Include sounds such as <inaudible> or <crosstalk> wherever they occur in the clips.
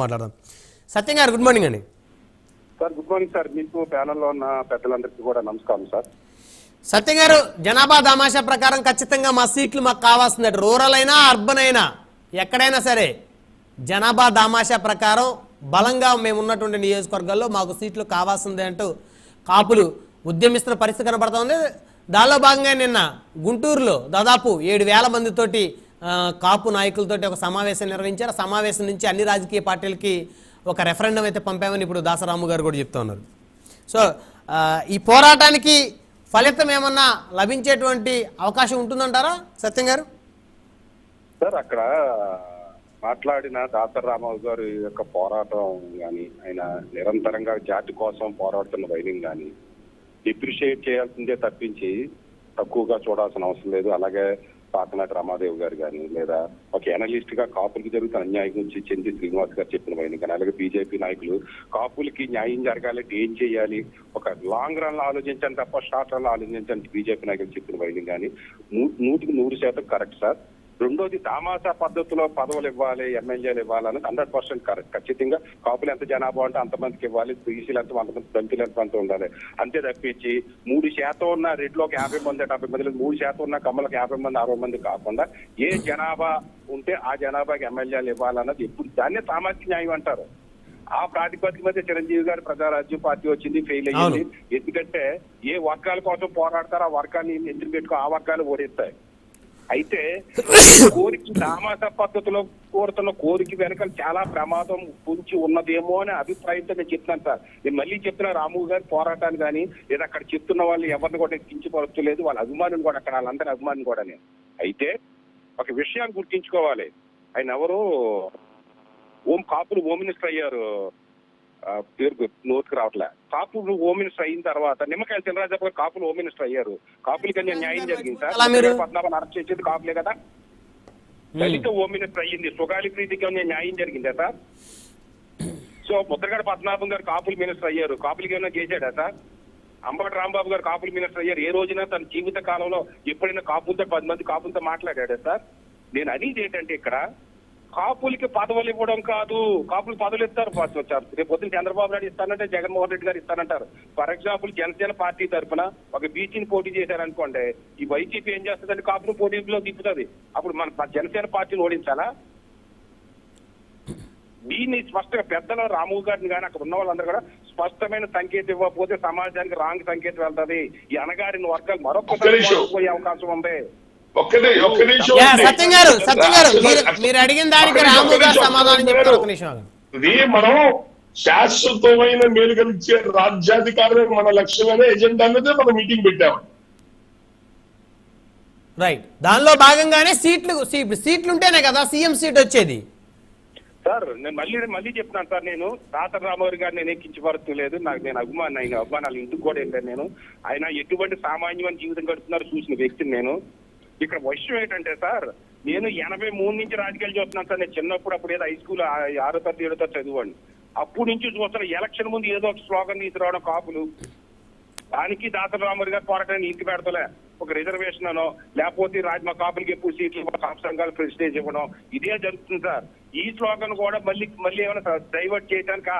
మాట్లాడదాం. సత్యం గారు good morning అండి. Sir good morning sir. మీకు ప్యానల్లో ఉన్న పెద్దలందరికీ కూడా నమస్కారం సార్. సత్యం గారు జనాభా దామాషా ప్రకారం ఖచ్చితంగా మా సీట్లు మాకు కావాల్సిందే రూరల్ అయినా అర్బన్ అయినా ఎక్కడైనా సరే జనాభా దామాషా ప్రకారం బలంగా మేము ఉన్నటువంటి నియోజకవర్గాల్లో మాకు సీట్లు కావాల్సిందే అంటూ కాపులు ఉద్యమిస్తున్న పరిస్థితి కనబడుతోంది దానిలో భాగంగా నిన్న గుంటూరులో దాదాపు ఏడు వేల మందితోటి కాపు నాయకులతోటి ఒక సమావేశం నిర్వహించారు. ఆ సమావేశం నుంచి అన్ని రాజకీయ పార్టీలకి ఒక రెఫరెండం అయితే పంపామని ఇప్పుడు దాసరాము గారు కూడా చెప్తా ఉన్నారు. సో ఈ పోరాటానికి ఫలితం ఏమన్నా లభించేటువంటి అవకాశం ఉంటుందంటారా సత్యం గారు? సార్ అక్కడ మాట్లాడిన దాసర్ రామారావు గారి యొక్క పోరాటం కానీ ఆయన నిరంతరంగా జాతి కోసం పోరాడుతున్న వైద్యం కానీ డిప్రిషియేట్ చేయాల్సిందే తప్పించి తక్కువగా చూడాల్సిన అవసరం లేదు. అలాగే పాతనాటి రామాదేవ్ గారు కానీ లేదా ఒక ఎనలిస్ట్గా కాపులకి జరుగుతున్న అన్యాయం గురించి చెంది శ్రీనివాస్ గారు చెప్పిన పైన కానీ అలాగే బీజేపీ నాయకులు కాపులకి న్యాయం జరగాలంటే ఏం చేయాలి? ఒక లాంగ్ రన్లో ఆలోచించండి తప్ప షార్ట్ రన్లో ఆలోచించండి బీజేపీ నాయకులు చెప్పిన వైద్యం కానీ. నూ- నూటికి నూరు శాతం కరెక్ట్ సార్ రెండోది దామాసా పద్ధతిలో పదవులు ఇవ్వాలి ఎమ్మెల్యేలు ఇవ్వాలి అనేది హండ్రెడ్ పర్సెంట్ కరెక్ట్. ఖచ్చితంగా కాపులు ఎంత జనాభా ఉంటే అంతమందికి ఇవ్వాలి బీసీలు ఎంత అంతమంది దళితులు ఎంత మంది ఉండాలి. అంతే తప్పించి మూడు శాతం ఉన్న రెడ్లో ఒక యాభై మంది డెబ్బై మంది మూడు శాతం ఉన్న కమ్మలకు యాభై మంది అరవై మంది కాకుండా ఏ జనాభా ఉంటే ఆ జనాభాకి ఎమ్మెల్యేలు ఇవ్వాలన్నది ఎప్పుడు దాన్నే సామాజిక న్యాయం అంటారు. ఆ ప్రాతిపదిక మీద చిరంజీవి గారి ప్రజారాజ్యం పార్టీ వచ్చింది ఫెయిల్ అయ్యింది. ఎందుకంటే ఏ వర్గాల కోసం పోరాడతారో ఆ వర్గాన్ని ఎదురు పెట్టుకో ఆ వర్గాలు ఓడిస్తాయి. అయితే <coughs> కోరిక సామాజిక పద్ధతిలో కోరుతున్న కోరిక వెనక చాలా ప్రమాదం పొంచి ఉన్నదేమో అనే అభిప్రాయంతో నేను చెప్తున్నాను సార్. నేను మళ్ళీ చెప్తున్నా రాము గారి పోరాటాన్ని కానీ లేదా అక్కడ చెప్తున్న వాళ్ళు ఎవరిని కూడా కించపరచలేదు వాళ్ళ అభిమానులు కూడా అక్కడ వాళ్ళందరి అభిమానులు కూడా అయితే ఒక విషయాన్ని గుర్తించుకోవాలి. ఆయన ఎవరు ఓం కాపులు హోమ్ మినిస్టర్ అయ్యారు. పేరు నోటికి రావట్లే. కాపులు హోమ్ మినిస్టర్ అయిన తర్వాత నిమ్మకాయల చంద్రరాజప్ప గారు కాపులు హోమ్ మినిస్టర్ అయ్యారు. కాపులకి అన్యాయం న్యాయం జరిగింది సార్. పద్నాభం అరెస్ట్ చేసేది కాపులే కదా. దళిత హోమ్ మినిస్టర్ అయ్యింది సుగాలి ప్రీతికి ఏమైనా న్యాయం జరిగిందా సార్? సో ముద్రగడ పద్మనాభం గారు కాపులు మినిస్టర్ అయ్యారు. కాపులకి ఏమైనా చేశాడా సార్? అంబటి రాంబాబు గారు కాపులు మినిస్టర్ అయ్యారు. ఏ రోజున తన జీవిత కాలంలో ఎప్పుడైనా కాపులతో పది మంది కాపులతో మాట్లాడాడా సార్? నేను అనేది ఏంటంటే ఇక్కడ కాపులకి పదవులు ఇవ్వడం కాదు. కాపులు పదవులు ఇస్తారు వచ్చారు. రేపు పొద్దున్న చంద్రబాబు నాయుడు ఇస్తానంటే జగన్మోహన్ రెడ్డి గారు ఇస్తానంటారు. ఫర్ ఎగ్జాంపుల్ జనసేన పార్టీ తరఫున ఒక బీసీని పోటీ చేశారనుకోండి ఈ వైసీపీ ఏం చేస్తుందంటే కాపులు పోటీలో దిప్పుతుంది అప్పుడు మన జనసేన పార్టీని ఓడించాలా? దీన్ని స్పష్టంగా పెద్దల రాము గారిని కానీ అక్కడ ఉన్న వాళ్ళందరూ కూడా స్పష్టమైన సంకేతం ఇవ్వకపోతే సమాజానికి రాంగ్ సంకేతం వెళ్తది. ఈ అనగారిన వర్గాలు మరొకసారి. మోసపోయే అవకాశం ఉంది. సత్యం గారు సత్యం గారు మీరు అడిగిన దానికి రాము గారు సమాధానం చెప్తారు ఒక నిమిషం. ఇది మనం శాశ్వతమైన మేలు కలిగించే రాజ్యాధికారమే మన లక్ష్యమైన ఎజెండా అన్నదే మనం మీటింగ్ పెట్టాము రైట్ దానిలో భాగంగానే సీట్లు సీ- సీట్లు ఉంటేనే కదా సీఎం సీట్ వచ్చేది. సార్ నేను మళ్ళీ మళ్ళీ చెప్తున్నాను సార్ నేను తాత రామవారి గారిని నేను కించపరుస్తూ లేదు. నాకు నేను అభిమాని ఆయన అభిమానాలు ఇంటికి కూడా వెళ్ళాను నేను. ఆయన ఎటువంటి సామాన్యమైన జీవితం గడుపుతున్నారో చూసిన వ్యక్తిని నేను. ఇక్కడ వైశ్యం ఏంటంటే సార్ నేను ఎనభై మూడు నుంచి రాజకీయాలు చూస్తున్నాను సార్. నేను చిన్నప్పుడు అప్పుడు ఏదో హై స్కూల్ ఆ- ఆరో తరగతి ఏడో తరగతి చదివాడిని నుంచి చూస్తున్న ఎలక్షన్ ముందు ఏదో ఒక స్లోగన్ తీసుకురావడం కాపులు. దానికి దాసరి రామూరి గారు పోరాటాన్ని ఇంటి పెడతలే. ఒక రిజర్వేషన్ అనో లేకపోతే రాజ్మా కాపులకి ఎప్పుడు సీట్లు కాపు సంఘాలు ప్రెసిడేజ్ ఇవ్వడం ఇదే జరుగుతుంది సార్. ఈ స్లోగన్ కూడా మళ్ళీ మళ్ళీ ఏమైనా డైవర్ట్ చేయడానికి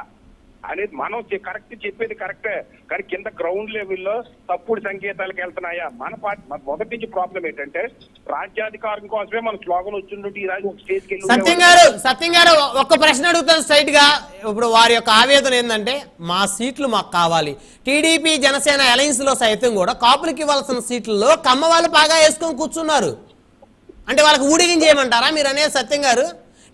అనేది మనం కరెక్ట్ చెప్పేది కరెక్టే కానీ కింద గ్రౌండ్ లెవెల్లో తప్పుడు సంకేతాలకు వెళ్తున్నాయా? మన పార్టీ మన మొదటి నుంచి ప్రాబ్లం ఏంటంటే రాజ్యాధికారం కోసమే మన స్లోగన్ వచ్చిందంటే ఈ రాజు ఒక స్టేజ్కి వెళ్ళి సత్యం గారు సత్యం గారు ఒక్క ప్రశ్న అడుగుతాను స్ట్రైట్గా. ఇప్పుడు వారి యొక్క ఆవేదన ఏంటంటే మా సీట్లు మాకు కావాలి. టీడీపీ జనసేన అలయన్స్లో సైతం కూడా కాపులకి ఇవ్వాల్సిన సీట్లలో కమ్మ వాళ్ళు బాగా వేసుకొని కూర్చున్నారు. అంటే వాళ్ళకి ఊడిగించేయమంటారా? మీరు అనేది సత్యం గారు.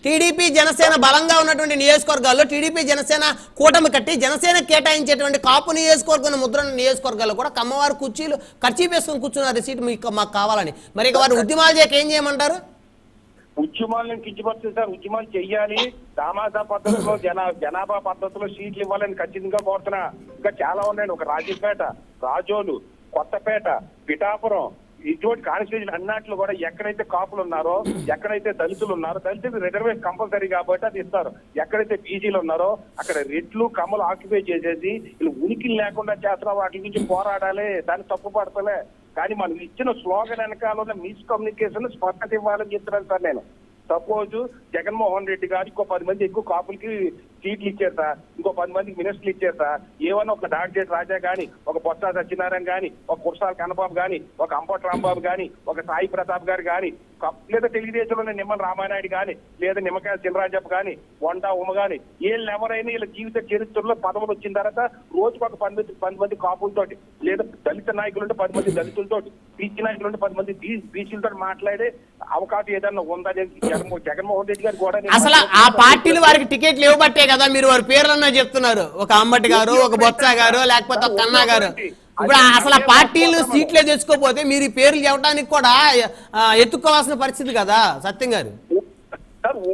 టీడీపీ జనసేన బలంగా ఉన్నటువంటి నియోజకవర్గాల్లో టీడీపీ జనసేన కూటమి కట్టి జనసేన కేటాయించేటువంటి కాపు నియోజకవర్గం ముద్రణ నియోజకవర్గాల్లో కూడా కమ్మవారు కుర్చీలు ఖర్చు వేసుకుని కూర్చున్నారు. సీటు మీకు మాకు కావాలని. మరి ఇక వారు ఉద్యమాలు చేయక ఏం చేయమంటారు? ఉద్యమాలను కించపరుస్తుంది సార్ ఉద్యమాలు చెయ్యాలి. సామాజిక పద్ధతిలో జనా జనాభా పద్ధతిలో సీట్లు ఇవ్వాలని ఖచ్చితంగా కోరుతున్నా. ఇంకా చాలా ఉన్నాయండి. ఒక రాజీపేట రాజోలు కొత్తపేట పిఠాపురం ఇటువంటి కాన్స్టిట్యూషన్ అన్నట్లు కూడా ఎక్కడైతే కాపులు ఉన్నారో ఎక్కడైతే దళితులు ఉన్నారో దళితులు రిజర్వేషన్ కంపల్సరీ కాబట్టి అది ఇస్తారు. ఎక్కడైతే బీసీలు ఉన్నారో అక్కడ రెడ్లు కమ్మలు ఆక్యుపై చేసేసి వీళ్ళు ఉనికి లేకుండా చేస్తారా వాటి గురించి పోరాడాలి దాన్ని తప్పు పడతలే. కానీ మనం ఇచ్చిన స్లోగన్ వెనకాల ఉన్న మిస్ కమ్యూనికేషన్ స్పష్టత ఇవ్వాలని చెప్తున్నాను సార్ నేను. సపోజ్ జగన్మోహన్ రెడ్డి గారు ఇంకో పది మంది ఎక్కువ కాపులకి సీట్లు ఇచ్చారు సార్ ఇంకో పది మందికి మినిస్టర్లు ఇచ్చారు సార్ ఏమన్నా ఒక దాడిచేటి రాజా గాని ఒక బొత్స సత్యనారాయణ గాని ఒక కుర్సాల కన్నబాబు గాని ఒక అంబటి రాంబాబు గాని ఒక సాయి ప్రతాప్ గారు గాని లేదా తెలుగుదేశంలోని నిమ్మల రామానాయుడు గాని లేదా నిమ్మకాయ చినరాజప్ప గాని వంట ఉమ గాని వీళ్ళు ఎవరైనా వీళ్ళ జీవిత చరిత్రలో పదవులు వచ్చిన తర్వాత రోజుకు ఒక పది మంది పది మంది కాపులతోటి లేదా దళిత నాయకులు ఉంటే పది మంది దళితులతోటి బీసీ నాయకులు ఉంటే పది మంది బీసీలతో మాట్లాడే అవకాశం ఏదన్నా ఉందా? జగన్మోహన్ జగన్మోహన్ రెడ్డి గారు కూడా అసలు ఆ పార్టీలు వారికి టికెట్లు ఇవ్వబట్టే కదా మీరు వారి పేర్లన్నా చెప్తున్నారు. ఒక అంబటి గారు ఒక బొత్స గారు లేకపోతే ఒక కన్నా గారు. ఇప్పుడు అసలు ఆ పార్టీలు సీట్లే తెచ్చుకోకపోతే మీరు ఈ పేర్లు చెప్పడానికి కూడా ఎత్తుకోవాల్సిన పరిస్థితి కదా సత్యం గారు.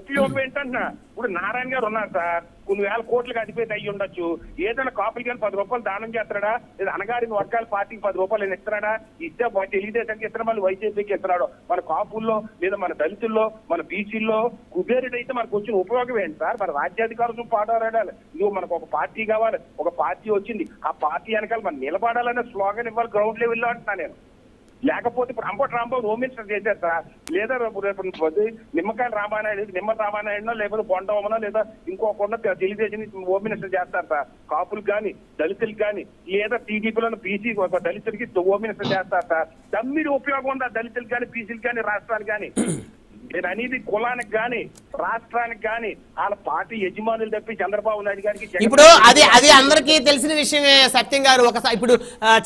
ఉపయోగం ఏంటన్నా ఇప్పుడు నారాయణ గారు ఉన్నారు సార్. కొన్ని వేల కోట్లకు అధిపతి అయ్యి ఉండొచ్చు. ఏదైనా కాపులకి వెళ్ళి పది రూపాయలు దానం చేస్తాడా లేదా అనగారిన వర్గాల పార్టీకి పది రూపాయలు ఏమైనా ఇస్తున్నాడా? ఇస్తే తెలుగుదేశానికి ఇస్తున్నా మళ్ళీ వైసీపీకి ఇస్తున్నాడు. మన కాపుల్లో లేదా మన దళితుల్లో మన బీసీల్లో కుబేరుడు అయితే మనకు వచ్చిన ఉపయోగం ఏంటి సార్? మన రాజ్యాధికారులు పాడాలి నువ్వు మనకు ఒక పార్టీ కావాలి. ఒక పార్టీ వచ్చింది. ఆ పార్టీ వెనకాల మనం నిలబడాలనే స్లోగన్ ఇవ్వాలి గ్రౌండ్ లెవెల్లో అంటున్నా నేను. లేకపోతే ఇప్పుడు అంబటి రాంబాబు హోమ్ మినిస్టర్ చేశారు సార్ లేదా రేపు రేపు పోతే నిమ్మకాయల రామానాయుడు నిమ్మ రామానాయుడునో లేకపోతే బొండవమనో లేదా ఇంకొకరినో తెలుగుదేశం హోమ్ మినిస్టర్ చేస్తారు సార్ కాపులకు కానీ దళితులకు కానీ లేదా టీడీపీలో బీసీ ఒక దళితులకి హోమ్ మినిస్టర్ చేస్తారు సార్ దమ్మిడి ఉపయోగం ఉందా దళితులకు కానీ బీసీలు కానీ రాష్ట్రానికి కానీ నేను అనేది కులానికి కానీ రాష్ట్రానికి కానీ వాళ్ళ పార్టీ యజమానులు తప్పి చంద్రబాబు నాయుడు గారికి ఇప్పుడు అది అది అందరికీ తెలిసిన విషయమే సత్యం గారు? ఒక ఇప్పుడు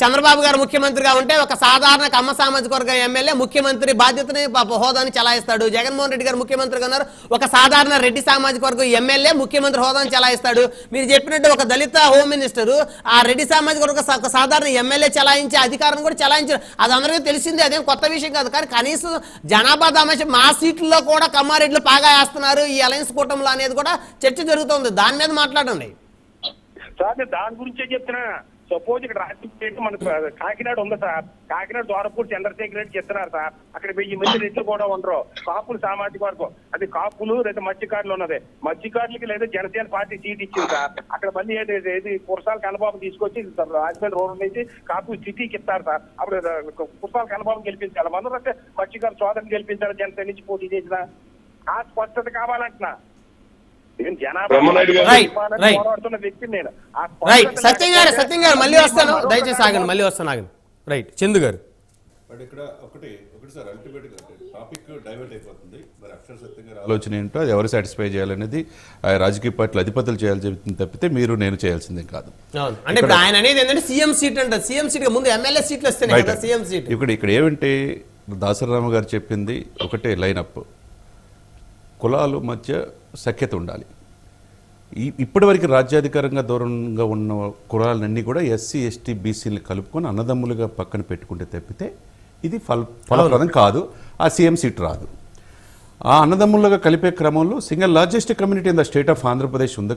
చంద్రబాబు గారు ముఖ్యమంత్రిగా ఉంటే ఒక సాధారణ కమ్మ సామాజిక వర్గ ఎమ్మెల్యే ముఖ్యమంత్రి బాధ్యతని హోదాని చలాయిస్తాడు. జగన్మోహన్ రెడ్డి గారు ముఖ్యమంత్రిగా ఉన్నారు. ఒక సాధారణ రెడ్డి సామాజిక వర్గం ఎమ్మెల్యే ముఖ్యమంత్రి హోదాని చలాయిస్తాడు. మీరు చెప్పినట్టు ఒక దళిత హోమ్ మినిస్టర్ ఆ రెడ్డి సామాజిక వర్గ ఒక సాధారణ ఎమ్మెల్యే చలాయించే అధికారం కూడా చలాయించారు అది అందరికీ తెలిసిందే అదేం కొత్త విషయం కాదు. కానీ కనీసం జనాభా దామాష మా అన్నిటిలో కూడా కమ్మారెడ్లు బాగా వేస్తున్నారు. ఈ అలయన్స్ కూటమిలో అనేది కూడా చర్చ జరుగుతుంది. దాని మీద మాట్లాడండి. దాని గురించే చెప్తున్నా. సపోజ్ ఇక్కడ రాజకీయ మనకు కాకినాడ ఉంది సార్. కాకినాడ ద్వారపూర్ చంద్రశేఖర్ రెడ్డి చెప్తున్నారు సార్. అక్కడ వెయ్యి మంది రెడ్లు కూడా ఉండరు. కాపులు సామాజిక వర్గం. అది కాపులు లేదా మత్స్యకారులు ఉన్నది. మత్స్యకారులకి లేదా జనసేన పార్టీ సీట్ ఇచ్చింది సార్. అక్కడ మళ్ళీ ఏది ఏది కురసాల కన్నబాబు తీసుకొచ్చి రాజమండ్రి రోడ్ నుంచి కాపు సిటీకి ఇస్తారు సార్. అప్పుడు కురసాల కన్నబాబు గెలిపించాలి మన అంటే మత్స్యకారు సోదరుని గెలిపించాలి జనసేన నుంచి పోటీ చేసిన. ఆ స్పష్టత కావాలంటున్నా. రైట్ సత్యం గారు. సత్యం గారు మళ్ళీ వస్తాను. దయచేసి ఆగండి మళ్ళీ వస్తాను ఆగండి. రైట్ చందు గారు. బట్ ఇక్కడ ఒకటి ఒకటి సార్ అల్టిమేట్గా టాపిక్ డైవర్ట్ అయిపోతుంది. మరి అక్షర సత్యం గారి ఆలోచన ఏంటో అది ఎవరు సాటిస్ఫై చేయాలనేది ఆ రాజకీయ పార్టీలు అధిపతులు చేయాల్సి చెప్తుంది తప్పితే మీరు నేను చేయాల్సిందే కాదు. అవును. అంటే ఇప్పుడు ఆయన అనేది ఏంటంటే సీఎం సీట్ అంటారు సీఎం సీట్ ముందు ఎమ్మెల్యే సీట్లు వస్తున్నాయి కదా సీఎం సీట్. ఇక్కడ ఇక్కడ ఏమంటే దాసరామ గారు చెప్పింది ఒకటే లైనప్ కులాలు మధ్య సఖ్యత ఉండాలి. ఇప్పటివరకు రాజ్యాధికారంగా దూరంగా ఉన్న కులాలన్నీ కూడా ఎస్సీ ఎస్టీ బీసీని కలుపుకొని అన్నదమ్ములుగా పక్కన పెట్టుకుంటే తప్పితే ఇది ఫల ఫలప్రదం కాదు. ఆ సీఎం సీట్ రాదు. ఆ అన్నదమ్ములుగా కలిపే క్రమంలో single largest community in the state of Andhra Pradesh ఉంది